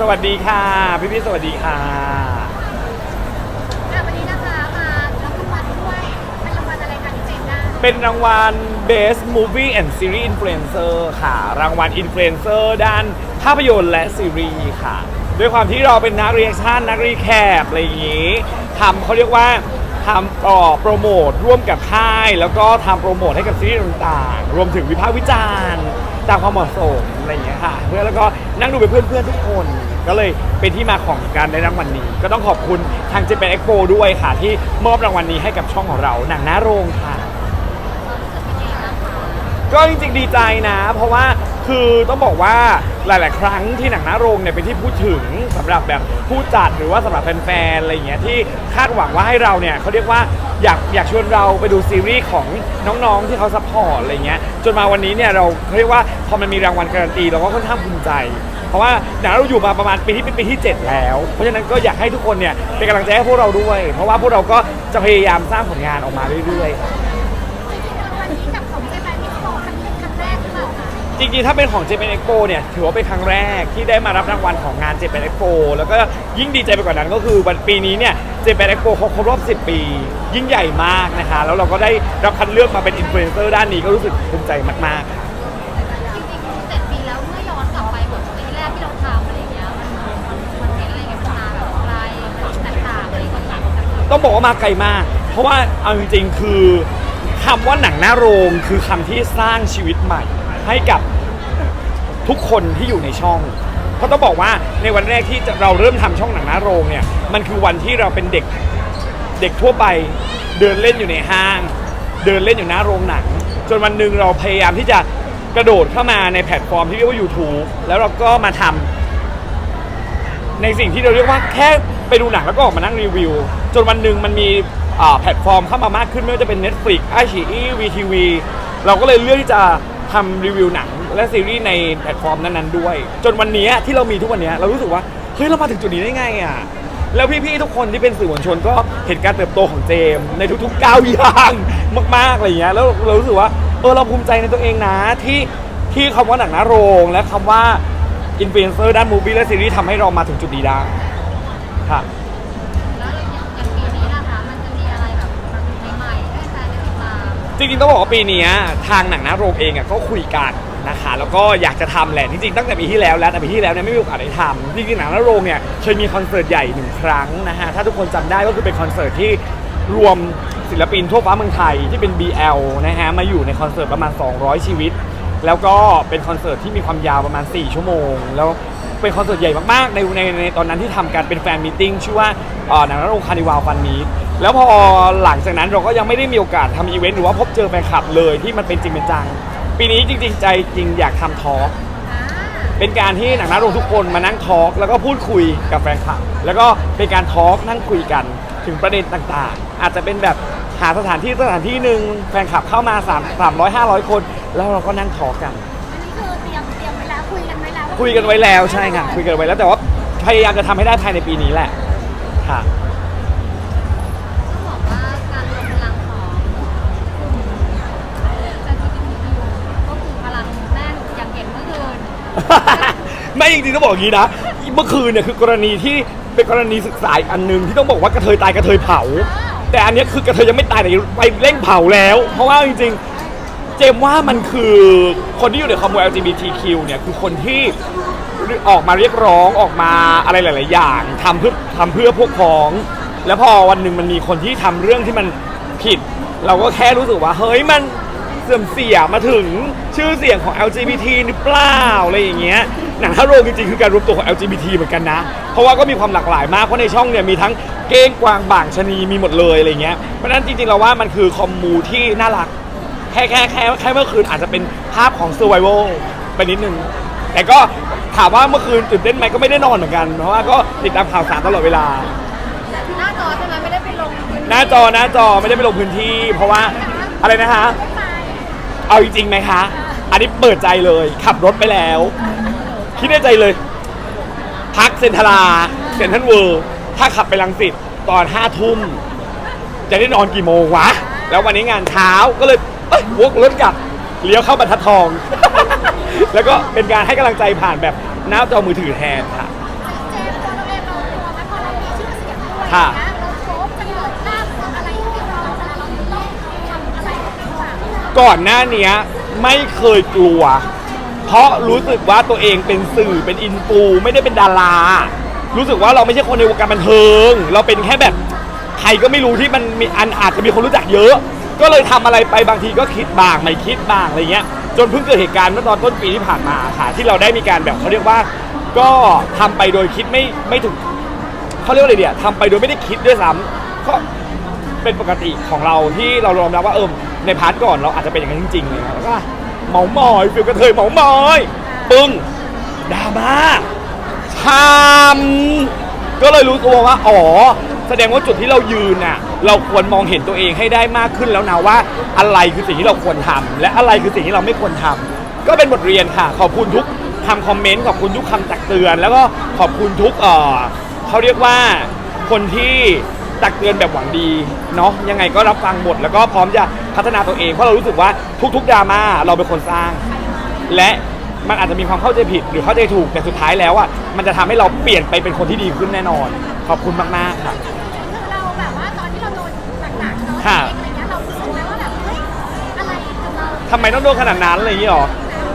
สวัสดีค่ะ พี่พี่ๆสวัสดีค่ะ อะวันนี้นะคะมารับรางวัลด้วยเป็นรางวัลอะไรคะที่เจนได้เป็นรางวัล Best Movie and Series Influencer ค่ะ รางวัล Influencer ด้านภาพยนตร์และซีรีส์ค่ะ ด้วยความที่เราเป็นนักเรียนชั่นนักรีแคปอะไรอย่างนี้ทำเขาเรียกว่าทำต่อโปรโมทร่วมกับค่าย แล้วก็ทำโปรโมทให้กับซีรีส์ต่างๆ รวมถึงวิพากษ์วิจารณ์ตามความเหมาะสมอะไรอย่างเงี้ยค่ะ เพื่อแล้วก็ นั่งดูเป็นเพื่อนๆทุกคน ก็เลยเป็นที่มาของการได้รางวัลนี้ ก็ต้องขอบคุณทาง Japan Expo ด้วยค่ะ ที่มอบรางวัลนี้ให้กับช่องของเราหนังหน้าโรงค่ะ ก็จริงๆดีใจนะ เพราะว่า คือต้องบอกว่าหลาย ๆ ครั้งที่หนังหน้าโรงเนี่ยเป็นที่พูดถึงสำหรับแบบผู้จัดหรือว่าสำหรับแฟน ๆ อะไรอย่างเงี้ยที่คาดหวังว่าให้เราเนี่ยเขาเรียกว่าอยากอยากชวนเราไปดูซีรีส์ของน้อง ๆ ที่เขาซัพพอร์ตอะไรเงี้ยจนมาวันนี้เนี่ยเราเขาเรียกว่าพอมันมีรางวัลการันตีเราก็ค่อนข้างภูมิใจ เพราะว่าหนังเราอยู่มาประมาณปีที่เป็นปีที่ 7 แล้ว เพราะฉะนั้นก็อยากให้ทุกคนเนี่ยเป็นกำลังใจให้พวกเราด้วย เพราะว่าพวกเราก็จะพยายามสร้างผลงานออกมาเรื่อย ๆ จริงๆ ถ้าเป็นของ Japan Expo เนี่ย ถือว่าเป็นครั้งแรกที่ได้มารับรางวัลของงาน Japan Expo แล้วก็ยิ่งดีใจไปกว่านั้นก็คือวันปีนี้เนี่ย Japan Expo เขาครบรอบ 10 ปี ยิ่งใหญ่มากนะคะ แล้วเราก็ได้รับคัดเลือกมาเป็นอินฟลูเอนเซอร์ด้านนี้ก็รู้สึกภูมิใจมากจริงๆเจ็ดปีแล้วเมื่อย้อนกลับไปแบบปีแรกที่เราทำอะไรอย่างเงี้ยมันมันมันเป็นอะไรกันมาแบบอะไรแบบแตกต่างอะไรต่างๆๆต้องบอกว่ามาไกลมาก เพราะว่าเอาจริงๆ คือคำว่าหนังหน้าโรงคือคำที่สร้างชีวิตใหม่ ให้กับทุกคนที่อยู่ในช่อง เพราะต้องบอกว่าในวันแรกที่เราเริ่มทำช่องหนังหน้าโรงเนี่ย มันคือวันที่เราเป็นเด็กเด็กทั่วไปเดินเล่นอยู่ในห้าง เดินเล่นอยู่หน้าโรงหนัง จนวันหนึ่งเราพยายามที่จะกระโดดเข้ามาในแพลตฟอร์มที่เรียกว่า YouTube แล้วเราก็มาทำในสิ่งที่เราเรียกว่าแค่ไปดูหนังแล้วก็ออกมานั่งรีวิว จนวันหนึ่งมันมีแพลตฟอร์มเข้ามามากขึ้นไม่ว่าจะเป็น Netflix i อ e VTV เราก็เลยเลือกที่จะ ทำรีวิวหนังและซีรีส์ในแพลตฟอร์มนั้นๆด้วย จนวันนี้ที่เรามีทุกวันนี้เรารู้สึกว่าเฮ้ยเรามาถึงจุดนี้ได้ไงอะแล้วพี่ๆทุกคนที่เป็นสื่อมวลชนก็เห็นการเติบโตของเจม ในทุกๆก้าวย่างมากๆอะไรอย่างเงี้ยแล้วเรารู้สึกว่าเออเราภูมิใจในตัวเองนะที่ที่คำว่าหนังหน้าโรงและคำว่าอินฟลูเอนเซอร์ด้านมูฟี่และซีรีส์ทำให้เรามาถึงจุดนี้ได้ค่ะ จริงๆต้องบอกว่าปีนี้ทางหนังหน้าโรงเองอะก็คุยกันนะคะแล้วก็อยากจะทำแหละจริงๆตั้งแต่ปีที่แล้วแล้วแต่ปีที่แล้วเนี่ยไม่มีโอกาสได้ทำจริงๆหนังหน้าโรงเนี่ยเคยมีคอนเสิร์ตใหญ่หนึ่งครั้งนะฮะถ้าทุกคนจำได้ก็คือเป็นคอนเสิร์ตที่รวมศิลปินทั่วฟ้าเมืองไทยที่เป็น BL นะฮะมาอยู่ในคอนเสิร์ตประมาณ 200 ชีวิต แล้วก็เป็นคอนเสิร์ตที่มีความยาวประมาณ 4 ชั่วโมง แล้ว เป็นคอนเสิร์ตใหญ่มากๆในในในตอนนั้นที่ทำการเป็นแฟนมีตติ้งชื่อว่าเอ่อหนังน้าโรงคานิวาฟันมีแล้วพอหลังจากนั้นเราก็ยังไม่ได้มีโอกาสทำอีเวนต์หรือว่าพบเจอแฟนคลับเลยที่มันเป็นจริงเป็นจัง ปีนี้จริง ๆ ใจจริงอยากทำทอล์ก เป็นการที่หนังน้าโรงทุกคนมานั่งทอล์กแล้วก็พูดคุยกับแฟนคลับ แล้วก็เป็นการทอล์กนั่งคุยกันถึงประเด็นต่างๆ อาจจะเป็นแบบหาสถานที่สถานที่หนึ่งแฟนคลับเข้ามา3 300 500 คน แล้วเราก็นั่งทอล์กกัน คุยกันไว้แล้วใช่ค่ะคุยกันไว้แล้วแต่ว่าพยายามจะทำให้ได้ภายในปีนี้แหละค่ะต้องบอกว่าการรวมพลังของกลุ่ม LGBTQ ก็คือพลังแน่นอย่างเห็นเมื่อคืนไม่จริงๆต้องบอกอย่างนี้นะเมื่อคืนเนี่ยคือกรณีที่เป็นกรณีศึกษาอีกอันหนึ่งที่ต้องบอกว่ากระเทยตายกระเทยเผา แต่อันเนี้ยคือกระเทยยังไม่ตายแต่ไปเร่งเผาแล้ว เพราะว่าจริงๆ เจมว่ามันคือคนที่อยู่ในคอมมูน LGBTQ เนี่ยคือคนที่ออกมาเรียกร้องออกมาอะไรหลาย ๆ อย่างทำเพื่อทำเพื่อพวกพ้อง แล้วพอวันหนึ่งมันมีคนที่ทำเรื่องที่มันผิด เราก็แค่รู้สึกว่าเฮ้ยมันเสื่อมเสียมาถึงชื่อเสียงของ LGBT หรือเปล่าอะไรอย่างเงี้ยหนังฮาโรงจริงๆ คือการรวมตัวของ LGBT เหมือนกันนะ เพราะว่าก็มีความหลากหลายมากเพราะในช่องเนี่ยมีทั้งเก้งกวางบ่างชะนีมีหมดเลยอะไรเงี้ยเพราะฉะนั้นจริงๆเราว่ามันคือคอมมูที่น่ารัก แค่แค่แค่แค่เมื่อคืนอาจจะเป็นภาพของ survival ไปนิดนึง แต่ก็ถามว่าเมื่อคืนตื่นเต้นไหมก็ไม่ได้นอนเหมือนกันเพราะว่าก็ติดตามข่าวสารตลอดเวลา หน้าจอใช่ไหมไม่ได้ไปลงพื้นที่หน้าจอหน้าจอไม่ได้ไปลงพื้นที่ เพราะว่าอะไรนะคะไม่ไปเอาจริงๆไหมคะ อันนี้เปิดใจเลย ขับรถไปแล้ว คิดในใจเลย พักเซนทราเซนทันเวิร์ถ้าขับไปลังสิตตอนห้าทุ่ม จะได้นอนกี่โมงวะ แล้ววันนี้งานเท้าก็เลยวกรถกลับเลี้ยวเข้าบรรทัดทอง แล้วก็เป็นการให้กำลังใจผ่านแบบหน้าจอมือถือแทนค่ะค่ะก่อนหน้านี้ไม่เคยกลัว เพราะรู้สึกว่าตัวเองเป็นสื่อเป็นอินฟูไม่ได้เป็นดารา รู้สึกว่าเราไม่ใช่คนในวงการบันเทิง เราเป็นแค่แบบ ครก็ไม่รู้ที่มันมีอันอาจจะมีคนรู้จักเยอะ ก็เลยทำอะไรไปบางทีก็คิดบ้างไม่คิดบ้างอะไรเงี้ยจนเพิ่งเกิดเหตุการณ์เมื่อตอนต้นปีที่ผ่านมาค่ะที่เราได้มีการแบบเขาเรียกว่า ก็ทำไปโดยคิดไม่ไม่ถึงเขาเรียกว่าอะไรเดียทำไปโดยไม่ได้คิดด้วยซ้ำก็เป็นปกติของเราที่เรายอมรับว่าเออในพาร์ทก่อนเราอาจจะเป็นอย่างนั้นจริงๆเลยครับแล้วก็เมามอยฟิลกระเทยเมามอยปึ้งดราม่าชามก็เลยรู้ตัวว่า อ๋อ แสดงว่าจุดที่เรายืนน่ะเราควรมองเห็นตัวเองให้ได้มากขึ้นแล้วนะว่าอะไรคือสิ่งที่เราควรทำและอะไรคือสิ่งที่เราไม่ควรทำก็เป็นบทเรียนค่ะ ขอบคุณทุกคำคอมเมนต์ขอบคุณทุกคำตักเตือน แล้วก็ขอบคุณทุกเออเขาเรียกว่าคนที่ตักเตือนแบบหวังดีเนาะยังไงก็รับฟังหมดแล้วก็พร้อมจะพัฒนาตัวเองเพราะเรารู้สึกว่าทุกๆดราม่าเราเป็นคนสร้าง และมันอาจจะมีความเข้าใจผิดหรือเข้าใจถูกแต่สุดท้ายแล้วอะมันจะทำให้เราเปลี่ยนไปเป็นคนที่ดีขึ้นแน่นอน ขอบคุณมากๆค่ะๆคือเราแบบว่าตอนที่เราโดนหนักๆเนาะค่ะ อะไรเงี้ยเรารู้สึกไหมว่าแบบเฮ้ยอะไรกับเราทำไมต้องโดนขนาดนั้นอะไรอย่างนี้หรอ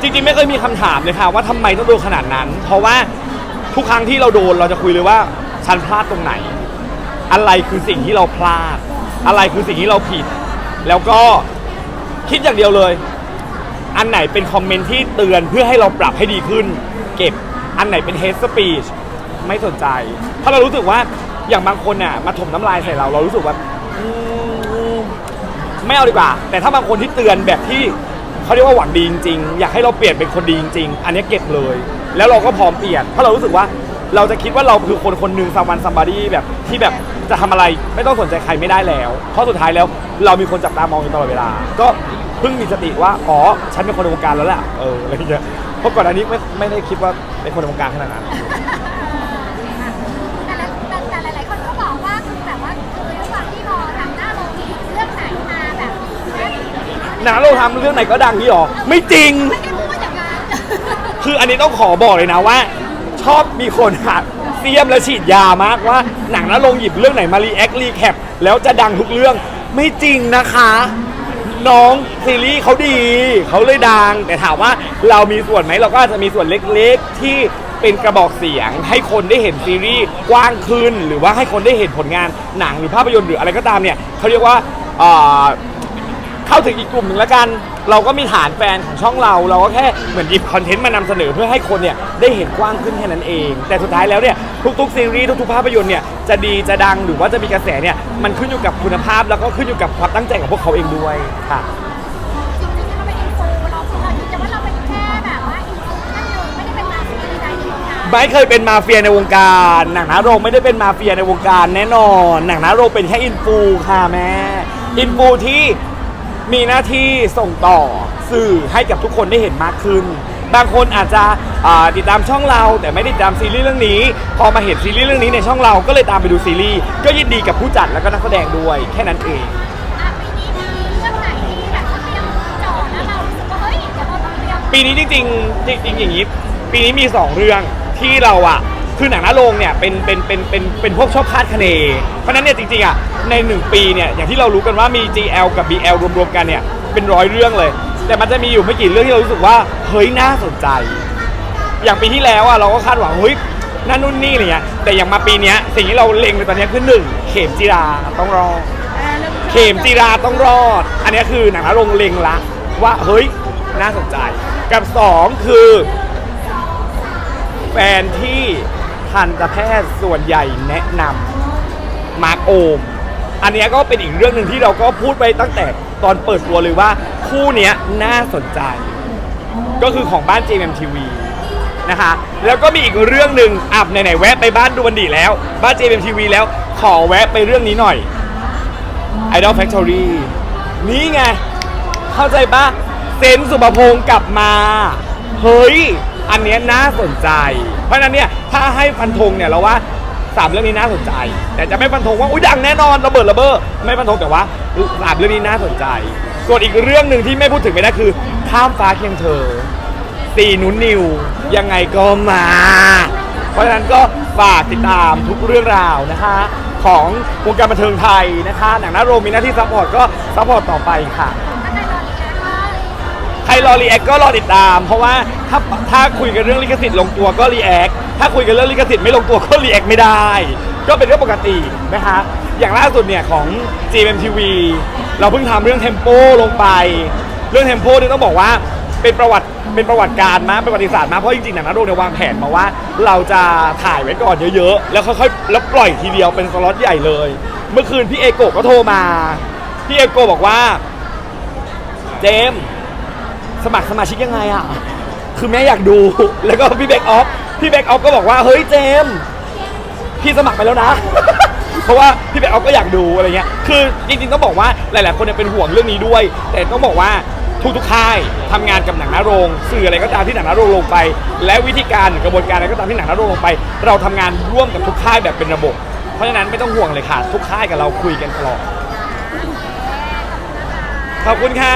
จริงๆไม่เคยมีคำถามเลยค่ะว่าทำไมต้องโดนขนาดนั้น เพราะว่าทุกครั้งที่เราโดนเราจะคุยเลยว่าฉันพลาดตรงไหน อะไรคือสิ่งที่เราพลาด อะไรคือสิ่งที่เราผิด แล้วก็คิดอย่างเดียวเลย อันไหนเป็นคอมเมนต์ที่เตือนเพื่อให้เราปรับให้ดีขึ้น เก็บอันไหนเป็น hate speech ไม่สนใจเพ ราะเรารู้สึกว่าอย่างบางคนน่ะมาถมน้ำลายใส่เราเรารู้สึกว่าอืมไม่เอาดีกว่า แต่ถ้าบางคนที่เตือนแบบที่เขาเรียกว่าหวังดีจริงๆอยากให้เราเปลี่ยนเป็นคนดีจริงๆอันนี้เก็บเลย แล้วเราก็พร้อมเปลี่ยนเพราะเรารู้สึกว่าเราจะคิดว่าเราคือคนคนหนึ่งซัมวันซัมบารีแบบที่แบบจะทำอะไรไม่ต้องสนใจใครไม่ได้แล้ว เพราะสุดท้ายแล้วเรามีคนจับตามองอยู่ตลอดเวลา ก็เพิ่งมีสติว่าอ๋อฉันเป็นคนในวงการแล้วแหละเอออะไรอย่างเงี้ยเพราะก่อนอันนี้ไม่ไม่ได้คิดว่าเป็นคนในวงการขนาดนั้น แต่ละแต่แต่หลายๆคนก็บอกว่าคือแบบว่าคือด้วยความที่พอทำหน้าโรงนี้เรื่องไหนมาแบบเอ๊ะ ห นังเราทำเรื่องไหนก็ดังนี่หรอ ไม่จริง ไม่ได้พูดอย่างนั้นคืออันนี้ต้องขอบอกเลยนะว่า ชอบมีคนหาเสียมและฉีดยามากว่าหนังนะลงหยิบเรื่องไหนมารีแอครีแคปแล้วจะดังทุกเรื่องไม่จริงนะคะ น้องซีรีส์เขาดีเขาเลยดัง แต่ถามว่าเรามีส่วนไหมเราก็อาจจะมีส่วนเล็กๆ ที่เป็นกระบอกเสียง ให้คนได้เห็นซีรีส์กว้างขึ้น หรือว่าให้คนได้เห็นผลงานหนังหรือภาพยนตร์หรืออะไรก็ตามเนี่ยเขาเรียกว่าเอ่อ เข้าถึงอีกกลุ่มหนึ่งแล้วกัน เราก็มีฐานแฟนของช่องเรา เราก็แค่เหมือนหยิบคอนเทนต์มานำเสนอเพื่อให้คนเนี่ยได้เห็นกว้างขึ้นแค่นั้นเอง แต่สุดท้ายแล้วเนี่ยทุกๆซีรีส์ทุกๆภาพยนตร์เนี่ยจะดีจะดังหรือว่าจะมีกระแสเนี่ยมันขึ้นอยู่กับคุณภาพแล้วก็ขึ้นอยู่กับความตั้งใจของพวกเขาเองด้วยค่ะ จริงๆเราเป็นอินฟูเราคือเรายืนยันว่าเราเป็นแค่แบบว่าอินฟูท่านหนึ่งไม่ได้เป็นมาเฟียใดๆในวงการไม่เคยเป็นมาเฟียในวงการ หนังนาโรงไม่ได้เป็นมาเฟียในวงการแน่นอน หนังนาโรงเป็นแค่อินฟูค่ะแม่อินฟูที่ มีหน้าที่ส่งต่อสื่อให้กับทุกคนได้เห็นมากขึ้น บางคนอาจจะอ่าติดตามช่องเรา แต่ไม่ได้ติดตามซีรีส์เรื่องนี้ พอมาเห็นซีรีส์เรื่องนี้ในช่องเราก็เลยตามไปดูซีรีส์ก็ยินดีกับผู้จัดแล้วก็นักแสดงด้วย แค่นั้นเอง อะปีนี้มีเรื่องไหนที่แบบเขาเตรียมจ่อแล้วเรารู้สึกว่าเฮ้ยเดี๋ยวเราต้องเตรียม ปีนี้จริงๆจริงๆอย่างนี้ ปีนี้มี 2 เรื่องที่เราอะ คือหนังหน้าโรงเนี่ยเป็นเป็นเป็นเป็นเป็นพวกชอบคาดคะเน เพราะฉะนั้นเนี่ยจริงๆอะใน 1 ปีเนี่ยอย่างที่เรารู้กันว่ามี GL กับ BL รวมๆกันเนี่ยเป็นร้อยเรื่องเลย แต่มันจะมีอยู่ไม่กี่เรื่องที่เรารู้สึกว่าเฮ้ยน่าสนใจ อย่างปีที่แล้วอะเราก็คาดหวังเฮ้ยนั่นนู่นนี่อะไรเงี้ยแต่อย่างมาปีเนี้ยสิ่งที่เราเล็งในตอนเนี้ยคือหนึ่งเข็มจีราต้องรอด เข็มจีราต้องรอด อันนี้คือหนังนรงเล็งละ ว่าเฮ้ยน่าสนใจ กับสองคือแฟนที่ ทันตแพทย์ส่วนใหญ่แนะนำมาร์กโอม อันนี้ก็เป็นอีกเรื่องหนึ่งที่เราก็พูดไปตั้งแต่ตอนเปิดตัวเลยว่า คู่เนี้ยน่าสนใจ ก็คือของบ้าน JMTV นะคะแล้วก็มีอีกเรื่องหนึ่งอับไหนๆแวะไปบ้านดูบันดีแล้ว บ้าน JMTV แล้วขอแวะไปเรื่องนี้หน่อย Idol Factory นี่ไง เข้าใจปะเซนสุภพงศ์กลับมา เฮ้ย อันเนี้ยน่าสนใจ เพราะฉะนั้นเนี่ย ถ้าให้ฟันธงเนี่ยเราว่าสามเรื่องนี้น่าสนใจ แต่จะไม่ฟันธงว่าอุ้ยดังแน่นอนระเบิดระเบ้อไม่ฟันธงแต่ว่าสามเรื่องนี้น่าสนใจ ส่วนอีกเรื่องหนึ่งที่ไม่พูดถึงไม่ได้คือ ข้ามฟ้าเคียงเธอตีนุ้นนิวยังไงก็มา เพราะฉะนั้นก็ฝากติดตามทุกเรื่องราวนะคะ ของวงการบันเทิงไทยนะคะ หนังหน้าโรงมีหน้าที่ซัพพอร์ตก็ซัพพอร์ตต่อไปค่ะ รอรีแอคก็ใครรอรีแอคก็รอติดตาม เพราะว่าถ้าถ้าคุยกันเรื่องลิขสิทธิ์ลงตัวก็รีแอคถ้าคุยกันเรื่องลิขสิทธิ์ไม่ลงตัวก็รีแอคไม่ได้ ก็เป็นเรื่องปกตินะคะอย่างล่าสุดเนี่ยของ GMTV เราเพิ่งทำเรื่องเทมโปลงไป เรื่องเทมโปนี่ต้องบอกว่าเป็นประวัติเป็นประวัติการมาเป็นประวัติศาสตร์มาเพราะจริงๆหนังนาโรงเนี่ยวางแผนมาว่า เราจะถ่ายไว้ก่อนเยอะๆ แล้วค่อยๆแล้วปล่อยทีเดียวเป็นสล็อตใหญ่เลย เมื่อคืนพี่เอโกะก็โทรมา พี่เอโกะบอกว่า เจมส์ สมัครสมาชิกยังไงอะ คือแม่อยากดู แล้วก็พี่แบ็กออฟ พี่แบ็กออฟก็บอกว่าเฮ้ยเจมส์พี่สมัครไปแล้วนะ เพราะว่าพี่แบ็กออฟก็อยากดูอะไรเงี้ย คือจริงๆต้องบอกว่าหลาย ๆ คนเนี่ยเป็นห่วงเรื่องนี้ด้วย แต่ต้องบอกว่าทุกๆค่ายทำงานกับหนังหน้าโรง สื่ออะไรก็ตามที่หนังหน้าโรงลงไป และวิธีการกระบวนการอะไรก็ตามที่หนังหน้าโรงลงไป เราทำงานร่วมกับทุกค่ายแบบเป็นระบบ เพราะฉะนั้นไม่ต้องห่วงเลยค่ะ ทุกค่ายกับเราคุยกันตลอด ขอบคุณค่ะ